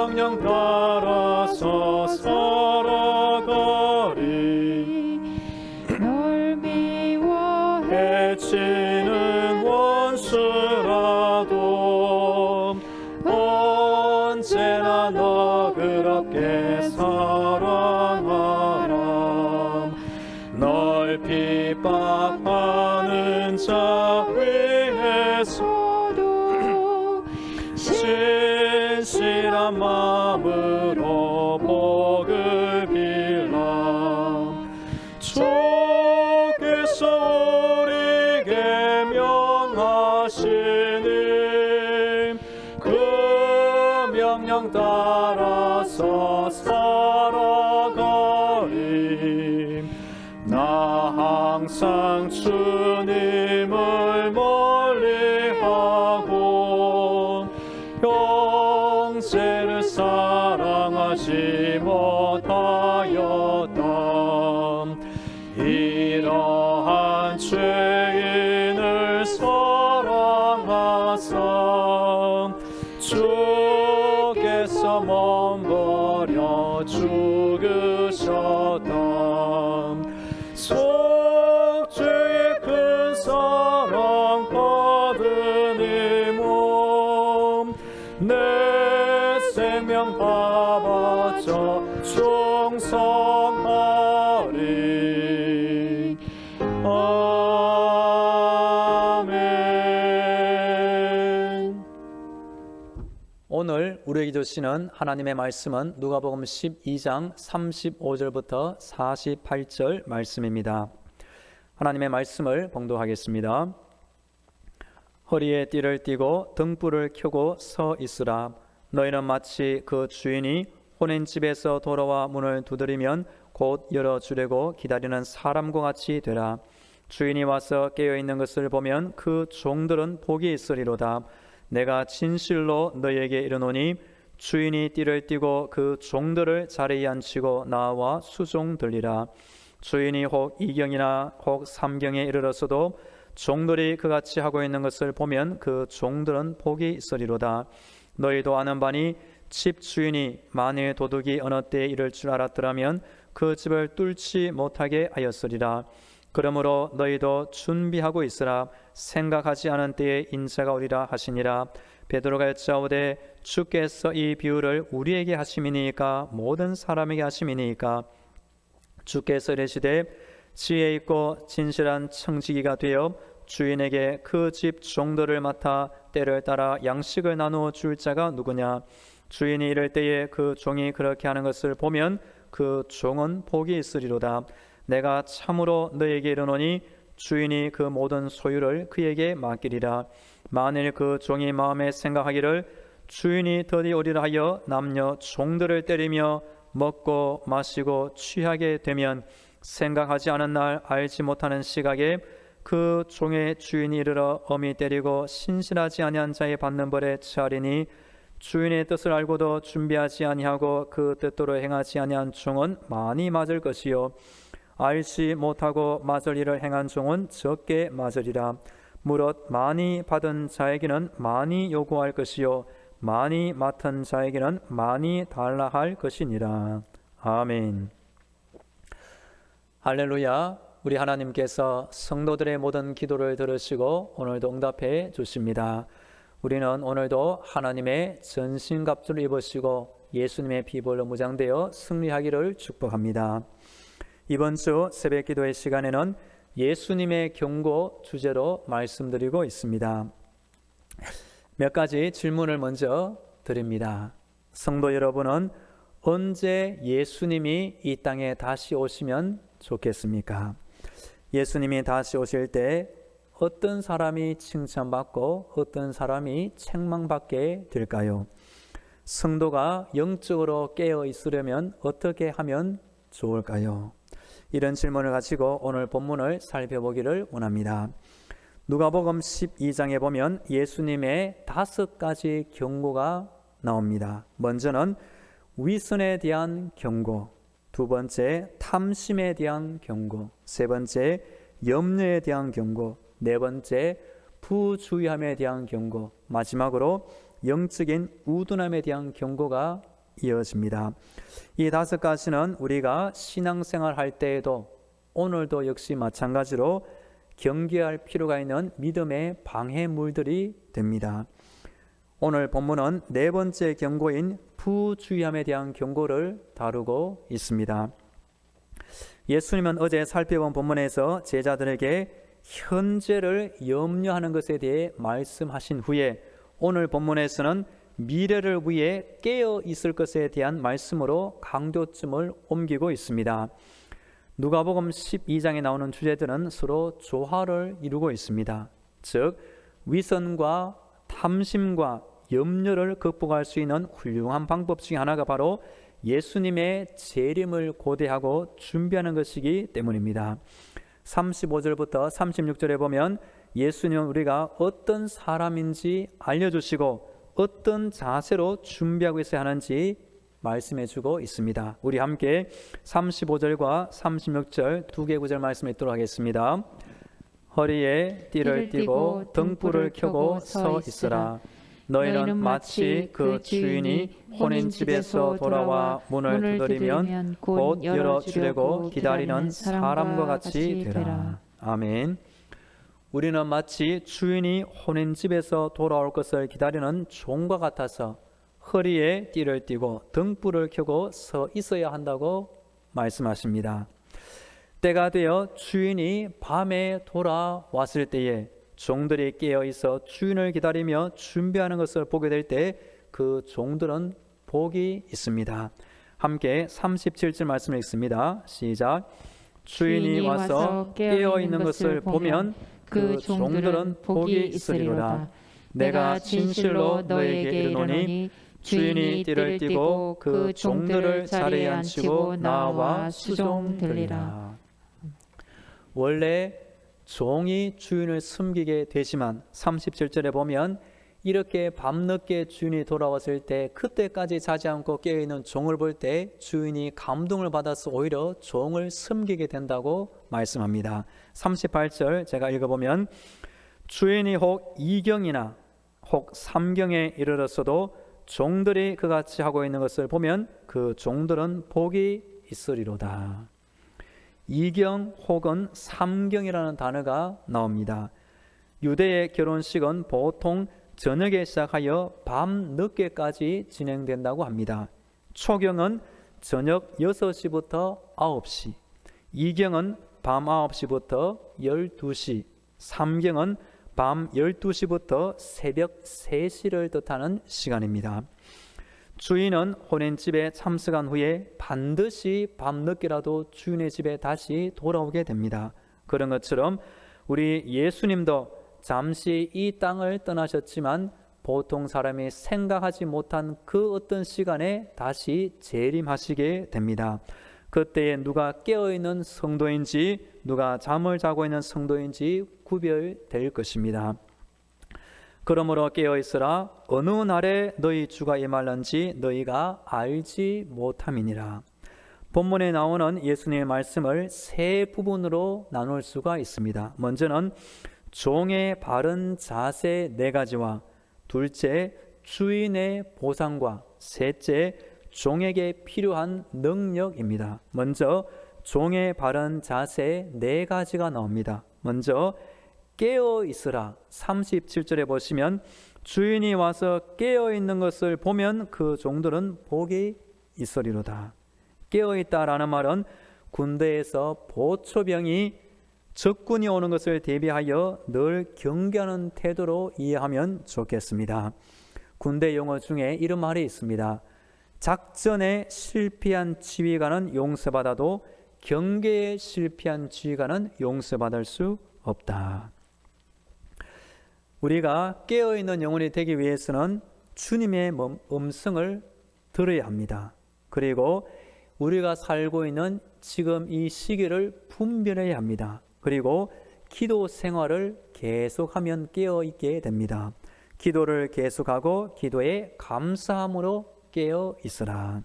명령 따라서 주시는 하나님의 말씀은 누가복음 12장 35절부터 48절 말씀입니다. 하나님의 말씀을 봉독하겠습니다. 허리에 띠를 띠고 등불을 켜고 서 있으라. 너희는 마치 그 주인이 혼인 집에서 돌아와 문을 두드리면 곧 열어 주려고 기다리는 사람과 같이 되라. 주인이 와서 깨어 있는 것을 보면 그 종들은 복이 있으리로다. 내가 진실로 너희에게 이르노니 주인이 띠를 띠고 그 종들을 자리에 앉히고 나와 수종 들리라. 주인이 혹 이경이나 혹 삼경에 이르렀어도 종들이 그같이 하고 있는 것을 보면 그 종들은 복이 있으리로다. 너희도 아는 바니 집 주인이 만일 도둑이 어느 때에 이를 줄 알았더라면 그 집을 뚫지 못하게 하였으리라. 그러므로 너희도 준비하고 있으라 생각하지 않은 때에 인자가 오리라 하시니라 베드로가 여짜오되 주께서 이 비유를 우리에게 하심이니까 모든 사람에게 하심이니까 주께서 이르시되 지혜 있고 진실한 청지기가 되어 주인에게 그 집 종들을 맡아 때를 따라 양식을 나누어 줄 자가 누구냐? 주인이 이럴 때에 그 종이 그렇게 하는 것을 보면 그 종은 복이 있으리로다. 내가 참으로 너에게 이르노니 주인이 그 모든 소유를 그에게 맡기리라 만일 그 종이 마음에 생각하기를 주인이 더디 오리라 하여 남녀 종들을 때리며 먹고 마시고 취하게 되면 생각하지 않은 날 알지 못하는 시각에 그 종의 주인이 이르러 엄히 때리고 신실하지 아니한 자의 받는 벌에 처하리니 주인의 뜻을 알고도 준비하지 아니하고 그 뜻대로 행하지 아니한 종은 많이 맞을 것이요. 알지 못하고 맞을 일을 행한 종은 적게 맞으리라 무릇 많이 받은 자에게는 많이 요구할 것이요 많이 맡은 자에게는 많이 달라 할 것이니라 아멘 할렐루야 우리 하나님께서 성도들의 모든 기도를 들으시고 오늘도 응답해 주십니다. 우리는 오늘도 하나님의 전신갑주를 입으시고 예수님의 피볼로 무장되어 승리하기를 축복합니다. 이번 주 새벽 기도의 시간에는 예수님의 경고 주제로 말씀드리고 있습니다. 몇 가지 질문을 먼저 드립니다. 성도 여러분은 언제 예수님이 이 땅에 다시 오시면 좋겠습니까? 예수님이 다시 오실 때 어떤 사람이 칭찬받고 어떤 사람이 책망받게 될까요? 성도가 영적으로 깨어 있으려면 어떻게 하면 좋을까요? 이런 질문을 가지고 오늘 본문을 살펴보기를 원합니다. 누가복음 12장에 보면 예수님의 다섯 가지 경고가 나옵니다. 먼저는 위선에 대한 경고, 두 번째 탐심에 대한 경고, 세 번째 염려에 대한 경고, 네 번째 부주의함에 대한 경고, 마지막으로 영적인 우둔함에 대한 경고가 이어집니다. 이 다섯 가지는 우리가 신앙생활 할 때에도 오늘도 역시 마찬가지로 경계할 필요가 있는 믿음의 방해물들이 됩니다. 오늘 본문은 네 번째 경고인 부주의함에 대한 경고를 다루고 있습니다. 예수님은 어제 살펴본 본문에서 제자들에게 현재를 염려하는 것에 대해 말씀하신 후에 오늘 본문에서는 미래를 위해 깨어 있을 것에 대한 말씀으로 강조점을 옮기고 있습니다. 누가복음 12장에 나오는 주제들은 서로 조화를 이루고 있습니다. 즉 위선과 탐심과 염려를 극복할 수 있는 훌륭한 방법 중에 하나가 바로 예수님의 재림을 고대하고 준비하는 것이기 때문입니다. 35절부터 36절에 보면 예수님은 우리가 어떤 사람인지 알려주시고 어떤 자세로 준비하고 있어야 하는지 말씀해 주고 있습니다. 우리 함께 35절과 36절 두 개 구절 말씀 읽도록 하겠습니다. 허리에 띠를 띠고 등불을 켜고 서 있으라. 너희는 마치 그 주인이 혼인 집에서 돌아와 문을 두드리면 곧 열어 주려고 기다리는 사람과 같이 되라. 아멘. 우리는 마치 주인이 혼인 집에서 돌아올 것을 기다리는 종과 같아서 허리에 띠를 띠고 등불을 켜고 서 있어야 한다고 말씀하십니다. 때가 되어 주인이 밤에 돌아왔을 때에 종들이 깨어 있어 주인을 기다리며 준비하는 것을 보게 될 때 그 종들은 복이 있습니다. 함께 37절 말씀을 읽습니다. 시작. 주인이 와서 깨어 있는 것을 보면 그 종들은 복이 있으리로다. 내가 진실로 너에게 이르노니 주인이 띠를 띠고 그 종들을 자리에 앉히고 나와 수종들리라. 원래 종이 주인을 숨기게 되지만 37절에 보면 이렇게 밤늦게 주인이 돌아왔을 때 그때까지 자지 않고 깨어있는 종을 볼 때 주인이 감동을 받아서 오히려 종을 숨기게 된다고 말씀합니다. 38절 제가 읽어보면 주인이 혹 이경이나 혹 삼경에 이르렀어도 종들이 그같이 하고 있는 것을 보면 그 종들은 복이 있으리로다. 이경 혹은 삼경이라는 단어가 나옵니다. 유대의 결혼식은 보통 저녁에 시작하여 밤 늦게까지 진행된다고 합니다. 초경은 저녁 6시부터 9시, 이경은 밤 9시부터 12시, 삼경은 밤 12시부터 새벽 3시를 뜻하는 시간입니다. 주인은 혼인집에 참석한 후에 반드시 밤늦게라도 주인의 집에 다시 돌아오게 됩니다. 그런 것처럼 우리 예수님도 잠시 이 땅을 떠나셨지만 보통 사람이 생각하지 못한 그 어떤 시간에 다시 재림하시게 됩니다. 그때에 누가 깨어 있는 성도인지 누가 잠을 자고 있는 성도인지 구별될 것입니다. 그러므로 깨어 있으라 어느 날에 너희 주가 임할는지 너희가 알지 못함이니라. 본문에 나오는 예수님의 말씀을 세 부분으로 나눌 수가 있습니다. 먼저는 종의 바른 자세 네 가지와 둘째 주인의 보상과 셋째 종에게 필요한 능력입니다. 먼저 종의 바른 자세 네 가지가 나옵니다. 먼저 깨어 있으라 37절에 보시면 주인이 와서 깨어 있는 것을 보면 그 종들은 복이 있으리로다. 깨어 있다라는 말은 군대에서 보초병이 적군이 오는 것을 대비하여 늘 경계하는 태도로 이해하면 좋겠습니다. 군대 용어 중에 이런 말이 있습니다. 작전에 실패한 지휘관은 용서받아도 경계에 실패한 지휘관은 용서받을 수 없다. 우리가 깨어 있는 영혼이 되기 위해서는 주님의 음성을 들어야 합니다. 그리고 우리가 살고 있는 지금 이 시기를 분별해야 합니다. 그리고 기도 생활을 계속하면 깨어 있게 됩니다. 기도를 계속하고 기도에 감사함으로 깨어 있으라.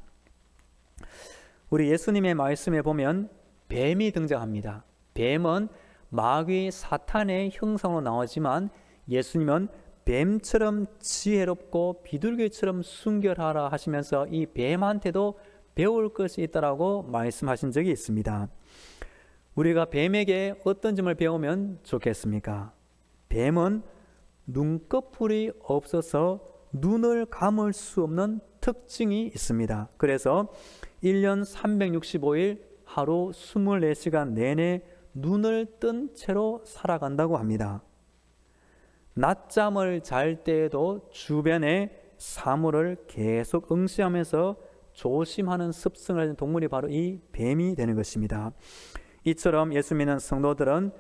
우리 예수님의 말씀에 보면 뱀이 등장합니다. 뱀은 마귀 사탄의 형상으로 나오지만 예수님은 뱀처럼 지혜롭고 비둘기처럼 순결하라 하시면서 이 뱀한테도 배울 것이 있다라고 말씀하신 적이 있습니다. 우리가 뱀에게 어떤 점을 배우면 좋겠습니까? 뱀은 눈꺼풀이 없어서 눈을 감을 수 없는 특징이 있습니다. 그래서 1년 365일 하루 24시간 내내 눈을 뜬 채로 살아간다고 합니다. 낮잠을 잘 때에도 주변에 사물을 계속 응시하면서 조심하는 습성을 가진 동물이 바로 이 뱀이 되는 것입니다. 이처럼 예수 믿는 성도들은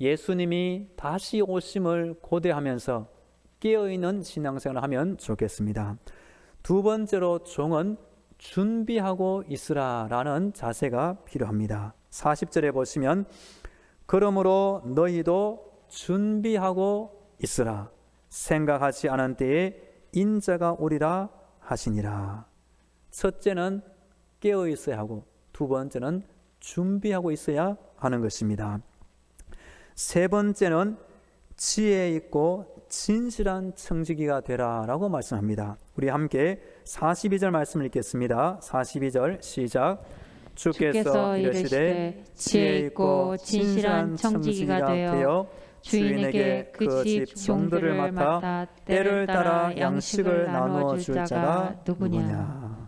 예수님이 다시 오심을 고대하면서 깨어있는 신앙생활을 하면 좋겠습니다. 두 번째로 종은 준비하고 있으라라는 자세가 필요합니다. 40절에 보시면 그러므로 너희도 준비하고 있으라 생각하지 않은 때에 인자가 오리라 하시니라. 첫째는 깨어 있어야 하고 두 번째는 준비하고 있어야 하는 것입니다. 세 번째는 지혜 있고 진실한 청지기가 되라라고 말씀합니다. 우리 함께 42절 말씀을 읽겠습니다. 42절 시작. 주께서 이르시되 지혜 있고 진실한 청지기가 되어 주인에게 그 집 종들을 맡아 때를 따라 양식을 나누어 줄 자가 누구냐.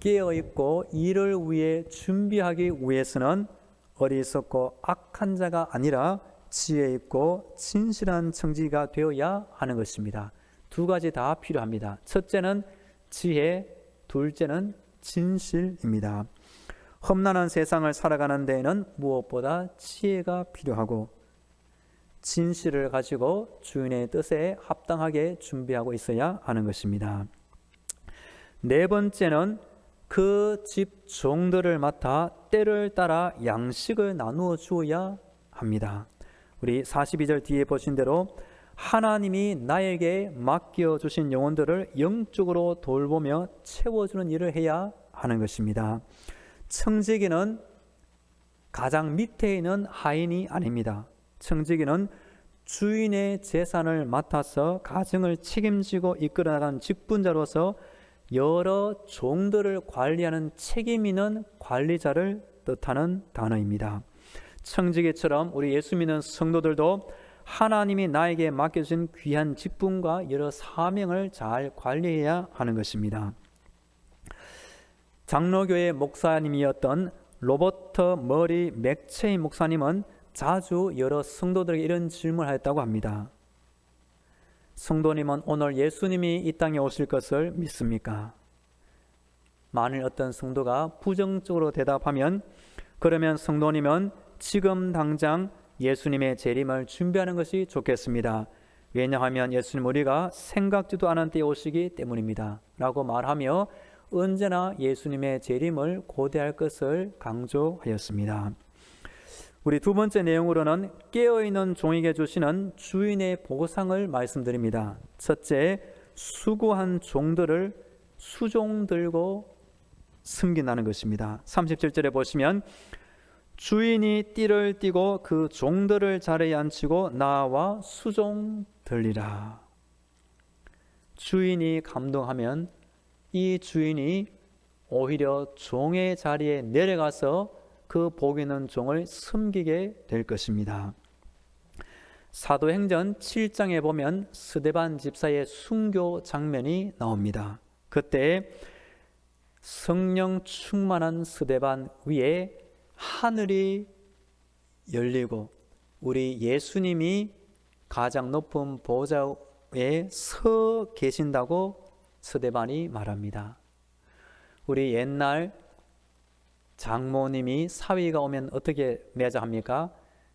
깨어 있고 일을 위해 준비하기 위해서는 어리석고 악한 자가 아니라 지혜 있고 진실한 청지가 되어야 하는 것입니다. 두 가지 다 필요합니다. 첫째는 지혜, 둘째는 진실입니다. 험난한 세상을 살아가는 데에는 무엇보다 지혜가 필요하고 진실을 가지고 주인의 뜻에 합당하게 준비하고 있어야 하는 것입니다. 네 번째는 그 집 종들을 맡아 때를 따라 양식을 나누어 주어야 합니다. 우리 42절 뒤에 보신 대로 하나님이 나에게 맡겨 주신 영혼들을 영적으로 돌보며 채워주는 일을 해야 하는 것입니다. 청지기는 가장 밑에 있는 하인이 아닙니다. 청지기는 주인의 재산을 맡아서 가정을 책임지고 이끌어 나간 직분자로서 여러 종들을 관리하는 책임 있는 관리자를 뜻하는 단어입니다. 청지기처럼 우리 예수 믿는 성도들도 하나님이 나에게 맡겨진 귀한 직분과 여러 사명을 잘 관리해야 하는 것입니다. 장로교회 목사님이었던 로버트 머리 맥체이 목사님은 자주 여러 성도들에게 이런 질문을 했다고 합니다. 성도님은 오늘 예수님이 이 땅에 오실 것을 믿습니까? 만일 어떤 성도가 부정적으로 대답하면 그러면 성도님은 지금 당장 예수님의 재림을 준비하는 것이 좋겠습니다. 왜냐하면 예수님 우리가 생각지도 않은 때에 오시기 때문입니다. 라고 말하며 언제나 예수님의 재림을 고대할 것을 강조하였습니다. 우리 두 번째 내용으로는 깨어있는 종에게 주시는 주인의 보상을 말씀드립니다. 첫째, 수고한 종들을 수종 들고 숨긴다는 것입니다. 37절에 보시면 주인이 띠를 띠고 그 종들을 자리에 앉히고 나와 수종 들리라. 주인이 감동하면 이 주인이 오히려 종의 자리에 내려가서 그복 있는 종을 숨기게 될 것입니다. 사도행전 7장에 보면 스데반 집사의 순교 장면이 나옵니다. 그때 성령 충만한 스데반 위에 하늘이 열리고 우리 예수님이 가장 높은 보좌에 서 계신다고 스데반이 말합니다. 우리 옛날 장모님이 사위가 오면 어떻게 맞이합니까?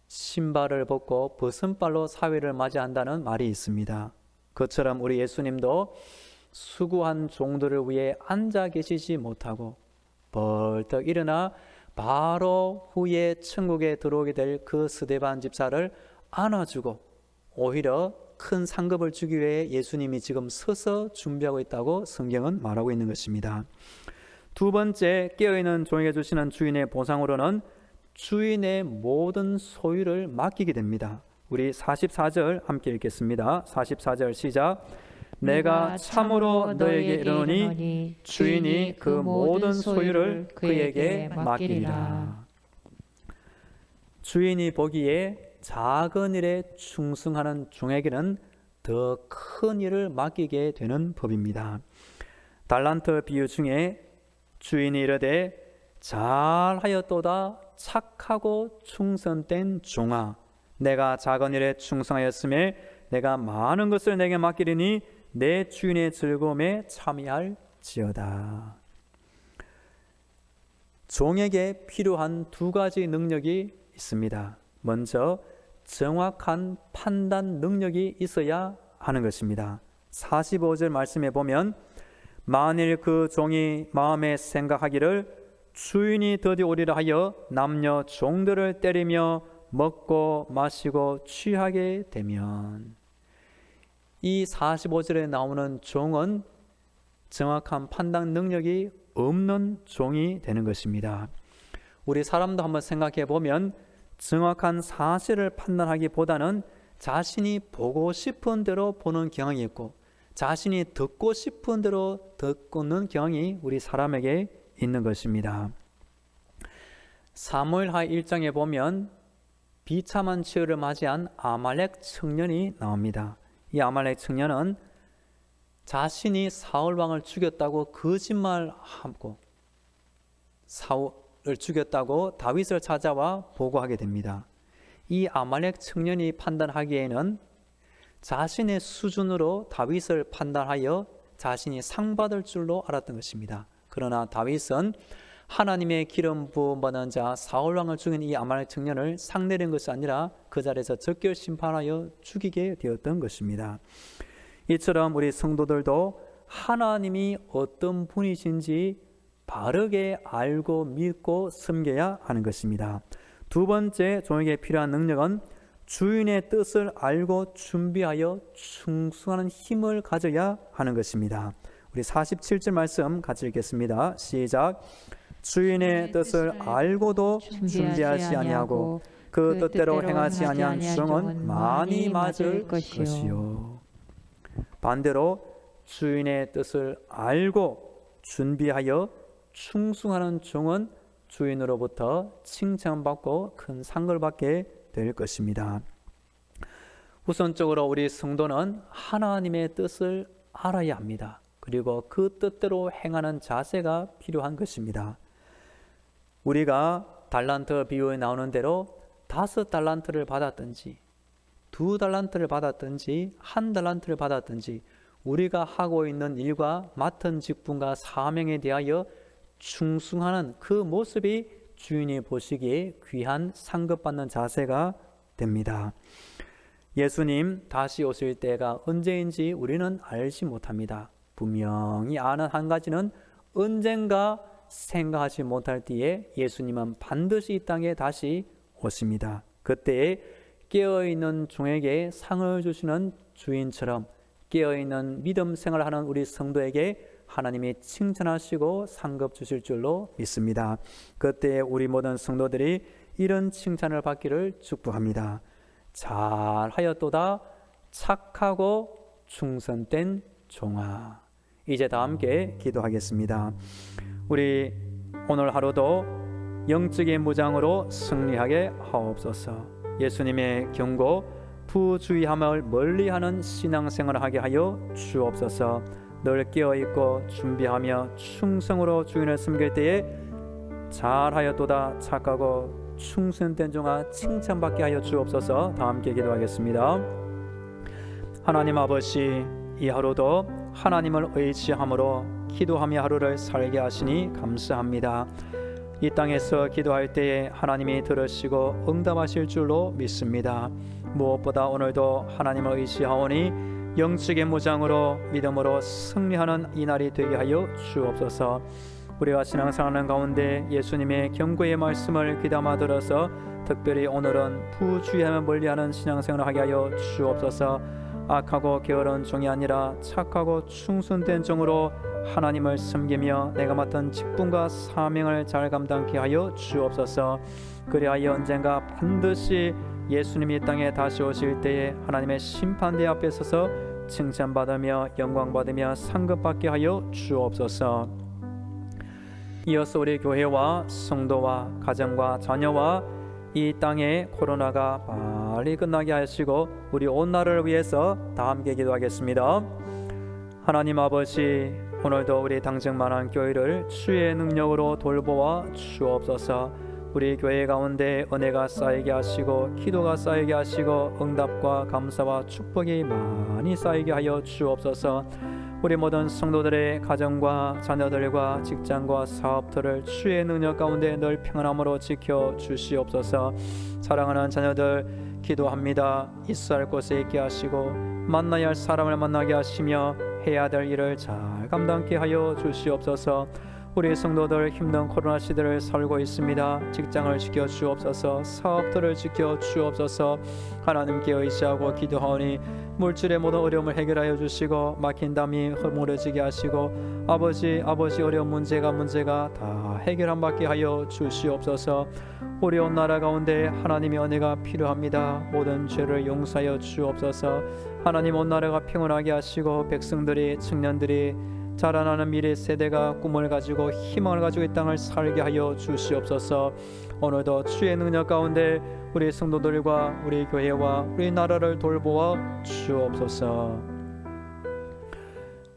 신발을 벗고 벗은발로 사위를 맞이한다는 말이 있습니다. 그처럼 우리 예수님도 수고한 종들을 위해 앉아 계시지 못하고 벌떡 일어나 바로 후에 천국에 들어오게 될 그 스데반 집사를 안아주고 오히려 큰 상급을 주기 위해 예수님이 지금 서서 준비하고 있다고 성경은 말하고 있는 것입니다. 두 번째 깨어있는 종에게 주시는 주인의 보상으로는 주인의 모든 소유를 맡기게 됩니다. 우리 44절 함께 읽겠습니다. 44절 시작. 내가 참으로 너에게 이르노니 주인이 그 모든 소유를 그에게 맡기리라. 주인이 보기에 작은 일에 충성하는 종에게는 더 큰 일을 맡기게 되는 법입니다. 달란트 비유 중에 주인이 이르되 잘하였도다 착하고 충성된 종아 내가 작은 일에 충성하였음에 내가 많은 것을 내게 맡기리니 내 주인의 즐거움에 참여할지어다. 종에게 필요한 두 가지 능력이 있습니다. 먼저 정확한 판단 능력이 있어야 하는 것입니다. 45절 말씀에 보면 만일 그 종이 마음에 생각하기를 주인이 드디어 오리라 하여 남녀 종들을 때리며 먹고 마시고 취하게 되면 이 45절에 나오는 종은 정확한 판단 능력이 없는 종이 되는 것입니다. 우리 사람도 한번 생각해 보면 정확한 사실을 판단하기보다는 자신이 보고 싶은 대로 보는 경향이 있고 자신이 듣고 싶은 대로 듣는 경향이 우리 사람에게 있는 것입니다. 사무엘하 1장에 보면 비참한 치유를 맞이한 아말렉 청년이 나옵니다. 이 아말렉 청년은 자신이 사울 왕을 죽였다고 거짓말하고 사울을 죽였다고 다윗을 찾아와 보고하게 됩니다. 이 아말렉 청년이 판단하기에는 자신의 수준으로 다윗을 판단하여 자신이 상 받을 줄로 알았던 것입니다. 그러나 다윗은 하나님의 기름 부음 받은 자 사울 왕을 죽인 이 아말렉 청년을 상내린 것이 아니라 그 자리에서 적결 심판하여 죽이게 되었던 것입니다. 이처럼 우리 성도들도 하나님이 어떤 분이신지 바르게 알고 믿고 섬겨야 하는 것입니다. 두 번째 종에게 필요한 능력은 주인의 뜻을 알고 준비하여 충성하는 힘을 가져야 하는 것입니다. 우리 47절 말씀 같이 읽겠습니다. 시작. 주인의 뜻을 알고도 준비하지 아니하고 그 뜻대로 행하지 아니한 종은 많이 맞을 것이요. 반대로 주인의 뜻을 알고 준비하여 충성하는 종은 주인으로부터 칭찬받고 큰 상을 받게 될 것입니다. 우선적으로 우리 성도는 하나님의 뜻을 알아야 합니다. 그리고 그 뜻대로 행하는 자세가 필요한 것입니다. 우리가 달란트 비유에 나오는 대로 다섯 달란트를 받았든지 두 달란트를 받았든지 한 달란트를 받았든지 우리가 하고 있는 일과 맡은 직분과 사명에 대하여 충성하는 그 모습이 주인이 보시기에 귀한 상급받는 자세가 됩니다. 예수님 다시 오실 때가 언제인지 우리는 알지 못합니다. 분명히 아는 한 가지는 언젠가 생각하지 못할 때에 예수님은 반드시 이 땅에 다시 오십니다. 그때에 깨어있는 종에게 상을 주시는 주인처럼 깨어있는 믿음 생활하는 우리 성도에게 하나님이 칭찬하시고 상급 주실 줄로 믿습니다. 그때 우리 모든 성도들이 이런 칭찬을 받기를 축복합니다. 잘하였도다 착하고 충성된 종아. 이제 다 함께 기도하겠습니다. 우리 오늘 하루도 영적인 무장으로 승리하게 하옵소서. 예수님의 경고 부주의함을 멀리하는 신앙생활을 하게 하여 주옵소서. 늘 깨어 있고 준비하며 충성으로 주인을 섬길 때에 잘하였도다 착하고 충성된 종아 칭찬받게 하여 주옵소서. 다 함께 기도하겠습니다. 하나님 아버지 이 하루도 하나님을 의지함으로 기도하며 하루를 살게 하시니 감사합니다. 이 땅에서 기도할 때에 하나님이 들으시고 응답하실 줄로 믿습니다. 무엇보다 오늘도 하나님을 의지하오니 영적인 무장으로 믿음으로 승리하는 이 날이 되게 하여 주옵소서. 우리가 신앙생활하는 가운데 예수님의 경고의 말씀을 귀담아 들어서 특별히 오늘은 부주의함을 멀리하는 신앙생활을 하게 하여 주옵소서. 악하고 게으른 종이 아니라 착하고 충성된 종으로 하나님을 섬기며 내가 맡은 직분과 사명을 잘 감당케 하여 주옵소서. 그리하여 언젠가 반드시 예수님이 이 땅에 다시 오실 때에 하나님의 심판대 앞에 서서 칭찬받으며 영광받으며 상급받게 하여 주옵소서. 이어서 우리 교회와 성도와 가정과 자녀와 이 땅에 코로나가 빨리 끝나게 하시고 우리 온 나라를 위해서 다 함께 기도하겠습니다. 하나님 아버지 오늘도 우리 당정만한 교회를 주의 능력으로 돌보아 주옵소서. 우리 교회 가운데 은혜가 쌓이게 하시고 기도가 쌓이게 하시고 응답과 감사와 축복이 많이 쌓이게 하여 주옵소서. 우리 모든 성도들의 가정과 자녀들과 직장과 사업들을 주의 능력 가운데 늘 평안함으로 지켜 주시옵소서. 사랑하는 자녀들 기도합니다. 있어야 할 곳에 있게 하시고 만나야 할 사람을 만나게 하시며 해야 될 일을 잘 감당케 하여 주시옵소서. 우리 성도들 힘든 코로나 시대를 살고 있습니다. 직장을 지켜 주옵소서, 사업들을 지켜 주옵소서. 하나님께 의지하고 기도하오니 물질의 모든 어려움을 해결하여 주시고 막힌 담이 허물어지게 하시고 아버지 아버지 어려운 문제가 문제가 다 해결함 받게 하여 주시옵소서. 온 나라 가운데 하나님의 은혜가 필요합니다. 모든 죄를 용서하여 주옵소서. 하나님 온 나라가 평온하게 하시고 백성들이 청년들이 자라나는 미래 세대가 꿈을 가지고 희망을 가지고 이 땅을 살게 하여 주시옵소서. 오늘도 주의 능력 가운데 우리 성도들과 우리 교회와 우리 나라를 돌보아 주옵소서.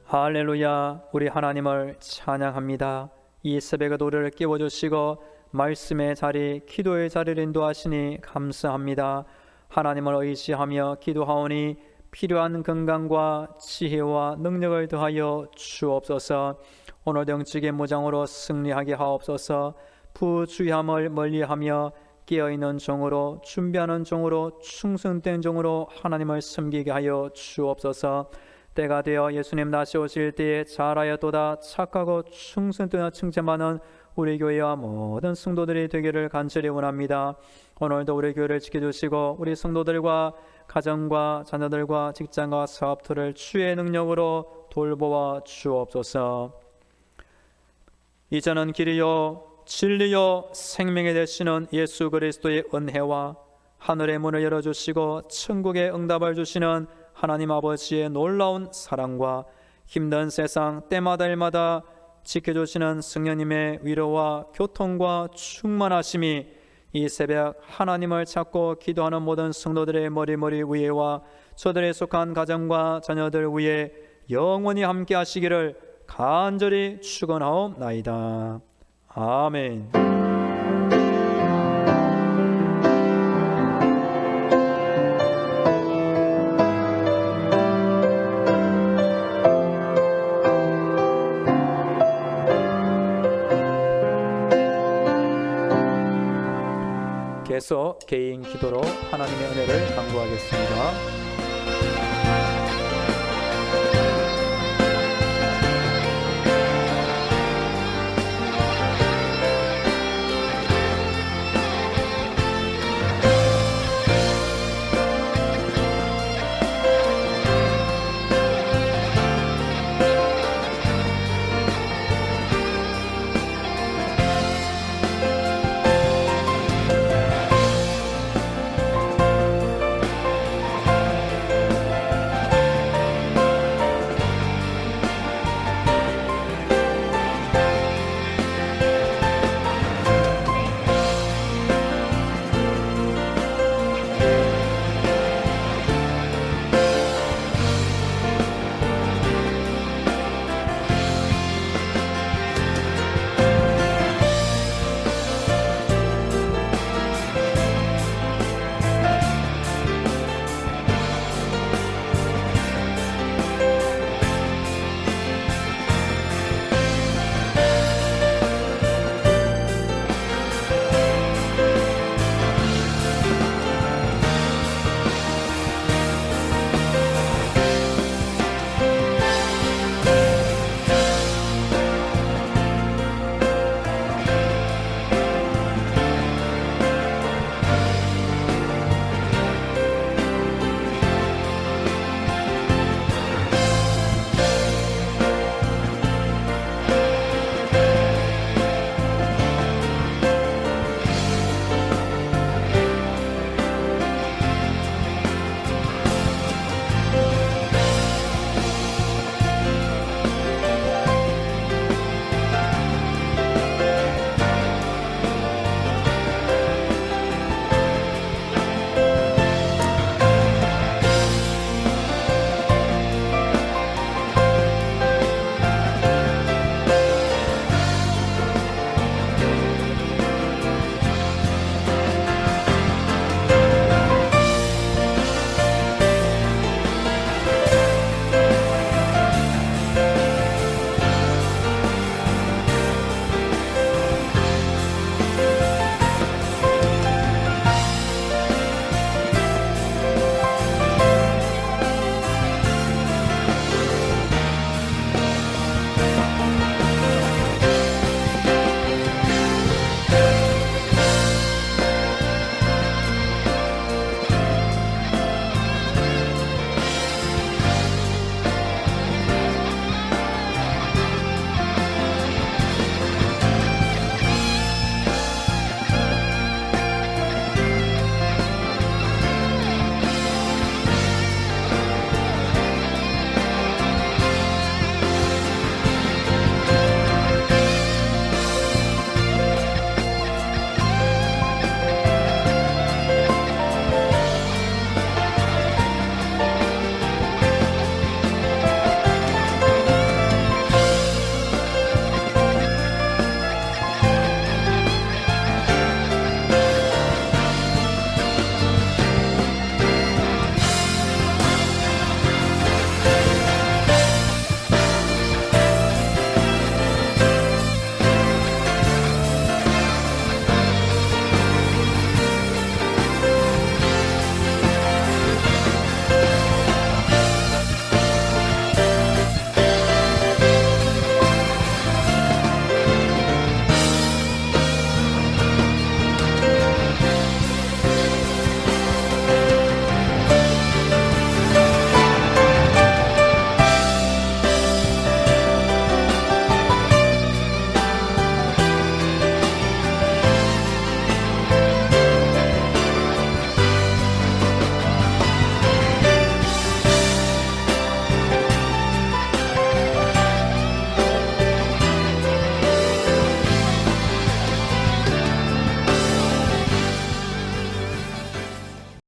할렐루야. 우리 하나님을 찬양합니다. 이 새벽의 노래를 깨워 주시고 말씀의 자리, 기도의 자리를 인도하시니 감사합니다. 하나님을 의지하며 기도하오니 필요한 건강과 지혜와 능력을 더하여 주옵소서. 오늘 영적인 무장으로 승리하게 하옵소서. 부주의함을 멀리하며 깨어있는 종으로 준비하는 종으로 충성된 종으로 하나님을 섬기게 하여 주옵소서. 때가 되어 예수님 다시 오실 때에 잘하였도다 착하고 충성되어 칭찬받는 우리 교회와 모든 성도들이 되기를 간절히 원합니다. 오늘도 우리 교회를 지켜주시고 우리 성도들과 가정과 자녀들과 직장과 사업들을 주의 능력으로 돌보아 주옵소서. 이제는 길이요 진리요 생명이 되시는 예수 그리스도의 은혜와 하늘의 문을 열어 주시고 천국의 응답을 주시는 하나님 아버지의 놀라운 사랑과 힘든 세상 때마다 일마다 지켜주시는 성령님의 위로와 교통과 충만하심이 이 새벽 하나님을 찾고 기도하는 모든 성도들의 머리머리 위에와 저들의 속한 가정과 자녀들 위에 영원히 함께 하시기를 간절히 축원하옵나이다. 아멘. 계속 개인 기도로 하나님의 은혜를 간구하겠습니다.